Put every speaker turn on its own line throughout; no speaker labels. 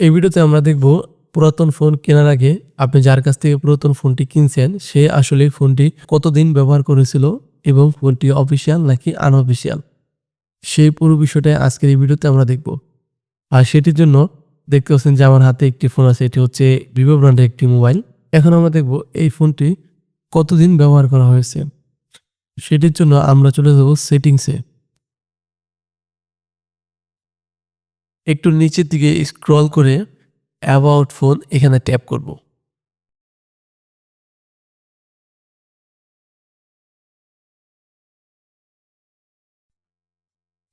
এই ভিডিওতে আমরা দেখব পুরাতন ফোন কেনার আগে আপনি যার কাছ থেকে পুরাতন ফোনটি কিনছেন, সে আসলে ফোনটি কতদিন ব্যবহার করেছিল এবং ফোনটি অফিসিয়াল নাকি আনঅফিসিয়াল? সেই পুরো বিষয়টা আজকের এই ভিডিওতে আমরা দেখব। আর সেটির জন্য দেখতে পাচ্ছেন যে আমার হাতে একটি ফোন আছে, এটি হচ্ছে ভিভো ব্র্যান্ডের একটি মোবাইল। এখন আমরা দেখব এই ফোনটি কতদিন ব্যবহার করা হয়েছে। সেটির জন্য আমরা চলে যাব সেটিংসে। একটু নিচের দিকে স্ক্রল করে অ্যাবাউট ফোন এখানে ট্যাপ করব।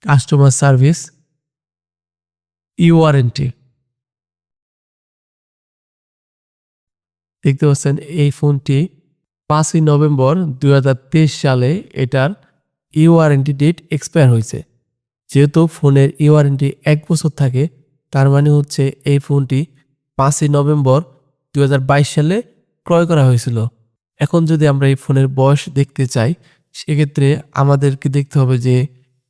কাস্টমার সার্ভিস ই ওয়ারেন্টি দেখতে পাচ্ছেন, এই ফোনটি পাঁচই নভেম্বর দু হাজার তেইশ সালে এটার ই ওয়ারেন্টি ডেট এক্সপায়ার হয়েছে। যেহেতু ফোনের ই ওয়ারেন্টি এক বছর থাকে, তার মানে হচ্ছে এই ফোনটি পাঁচই নভেম্বর দু হাজার বাইশ সালে ক্রয় করা হয়েছিল। এখন যদি আমরা এই ফোনের বয়স দেখতে চাই, সেক্ষেত্রে আমাদেরকে দেখতে হবে যে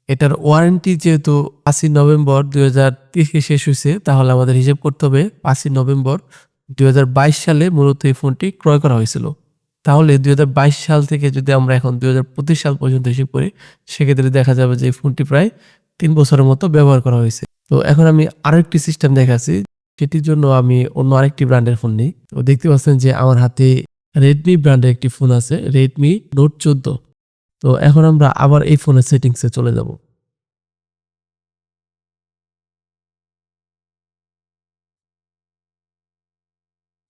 এটার ওয়ারেন্টি যেহেতু পাঁচই নভেম্বর দুই হাজার তিরিশে শেষ হয়েছে, তাহলে আমাদের হিসেব করতে হবে পাঁচই নভেম্বর দু হাজার বাইশ সালে মূলত এই ফোনটি ক্রয় করা হয়েছিল। তাহলে দুই বাইশ সাল থেকে যদি আমরা এখন দুই সাল পর্যন্ত হিসেব করি, সেক্ষেত্রে দেখা যাবে যে ফোনটি প্রায় তিন বছরের মতো ব্যবহার করা হয়েছে। তো এখন আমি আরেকটি সিস্টেম দেখাচ্ছি, সেটির জন্য আমি অন্য আরেকটি ব্র্যান্ডের ফোন নিই। তো দেখতে পাচ্ছেন যে আমার হাতে রেডমি ব্র্যান্ডের একটি ফোন আছে রেডমি নোট চোদ্দ। তো এখন আমরা আবার এই ফোনের সেটিংসে চলে যাব।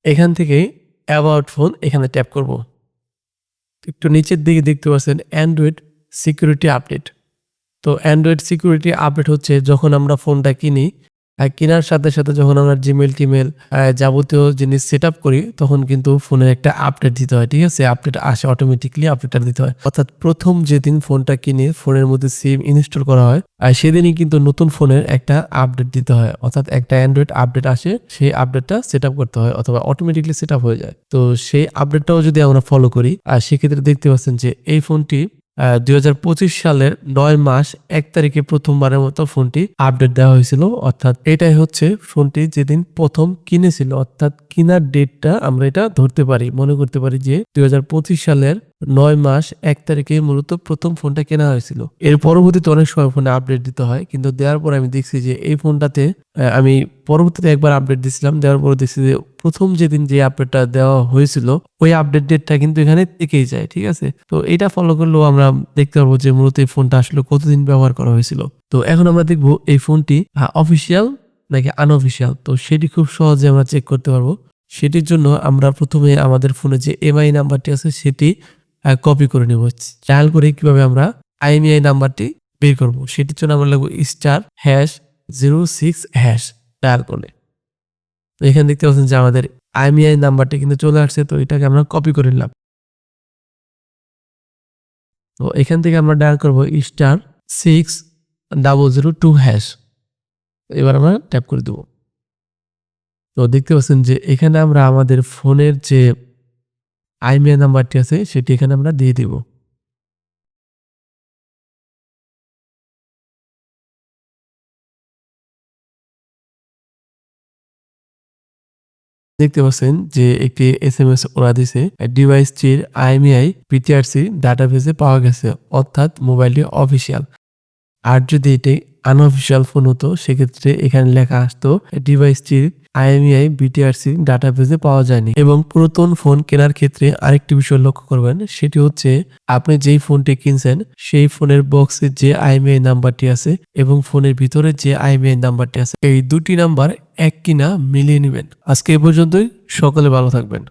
এখান থেকে অ্যাবাউট ফোন, এখানে ট্যাপ করব। একটু নিচের দিকে দেখতে পাচ্ছেন অ্যান্ড্রয়েড সিকিউরিটি আপডেট। তো অ্যান্ড্রয়েড সিকিউরিটি আপডেট হচ্ছে যখন আমরা ফোনটা কিনি কেনার সাথে সাথে যখন আমরা জিমেল টিমেল যাবতীয় জিনিস সেট আপ করি, তখন কিন্তু ফোনের একটা আপডেট দিতে হয়, ঠিক আছে? আপডেট আসে অটোমেটিকলি আপডেটটা দিতে হয়। অর্থাৎ প্রথম যেদিন ফোনটা কিনে ফোনের মধ্যে সিম ইনস্টল করা হয়, আর সেদিনই কিন্তু নতুন ফোনের একটা আপডেট দিতে হয়। অর্থাৎ একটা অ্যান্ড্রয়েড আপডেট আসে, সেই আপডেটটা সেট আপ করতে হয়, অথবা অটোমেটিকলি সেট আপ হয়ে যায়। তো সেই আপডেটটাও যদি আমরা ফলো করি, আর সেক্ষেত্রে দেখতে পাচ্ছেন যে এই ফোনটি দুই হাজার পঁচিশ সালের নয় মাস, এক তারিখে প্রথমবারের মতো ফোনটি আপডেট দেওয়া হয়েছিল। অর্থাৎ এটাই হচ্ছে ফোনটি যেদিন প্রথম কিনেছিল, অর্থাৎ কেনার ডেটটা আমরা এটা ধরতে পারি, মনে করতে পারি যে দুই হাজার পঁচিশ সালের নয় মাস, এক তারিখে মূলত প্রথম ফোনটা কেনা হয়েছিল। এর পরবর্তীতে অনেক সময় ফোনে আপডেট দিতে হয়, কিন্তু দেওয়ার পর আমি দেখছি যে এই ফোনটাতে আমি পরবর্তীতে একবার আপডেট দিছিলাম দেওয়ার পর দেখছি যে প্রথম যেদিন যে আপডেটটা দেওয়া হয়েছিল, ওই আপডেট ডেটটা কিন্তু এখানে থেকেই যায়, ঠিক আছে? তো এটা ফলো করলেও আমরা দেখতে পারব যে মূলত এই ফোনটা আসলে কতদিন ব্যবহার করা হয়েছিল। তো এখন আমরা দেখব এই ফোনটি অফিসিয়াল নাকি আনঅফিসিয়াল তো সেটি খুব সহজে আমরা চেক করতে পারব। সেটির জন্য আমরা প্রথমে আমাদের ফোনে যে এমআই নাম্বারটি আছে, সেটি কপি করে নেব। ডায়াল করে কীভাবে আমরা আইএমআই নাম্বারটি বের করব? সেটির জন্য আমরা লাগবো star hash zero six hash dial করে তো এখানে দেখতে পাচ্ছেন যে আমাদের আইএমআই নাম্বারটি কিন্তু চলে আসছে, তো এটাকে আমরা কপি করে নিলাম। তো এখান থেকে আমরা ডায়াল করব star six double zero two hash এবার আমরা ট্যাপ করে দেব। তো দেখতে পাচ্ছেন যে এখানে আমরা আমাদের ফোনের যে আইমিআই নাম্বারটি আছে, সেটি এখানে আমরা দিয়ে দিব। দেখতে পাচ্ছেন যে একটি এস এম এস ওরা দিছে ডিভাইসটির আইএমআই পিটিআরসি ডাটাবেসে পাওয়া গেছে, অর্থাৎ মোবাইলটি অফিসিয়াল আর যদি এটি আনঅফিসিয়াল ফোন হতো, সেক্ষেত্রে এখানে লেখা আসতো ডিভাইসটির আইএমআই বিটিআরসি ডাটাবেজে পাওয়া যায়নি এবং পুরাতন ফোন কেনার ক্ষেত্রে আরেকটি বিষয় লক্ষ্য করবেন, সেটি হচ্ছে আপনি যেই ফোনটি কিনছেন, সেই ফোনের বক্সে যে আইএমআই নাম্বারটি আছে এবং ফোনের ভিতরে যে আইএমআই নাম্বারটি আছে, এই দুটি নাম্বার এক কিনা মিলিয়ে নেবেন। আজকে এ পর্যন্তই, সকলে ভালো থাকবেন।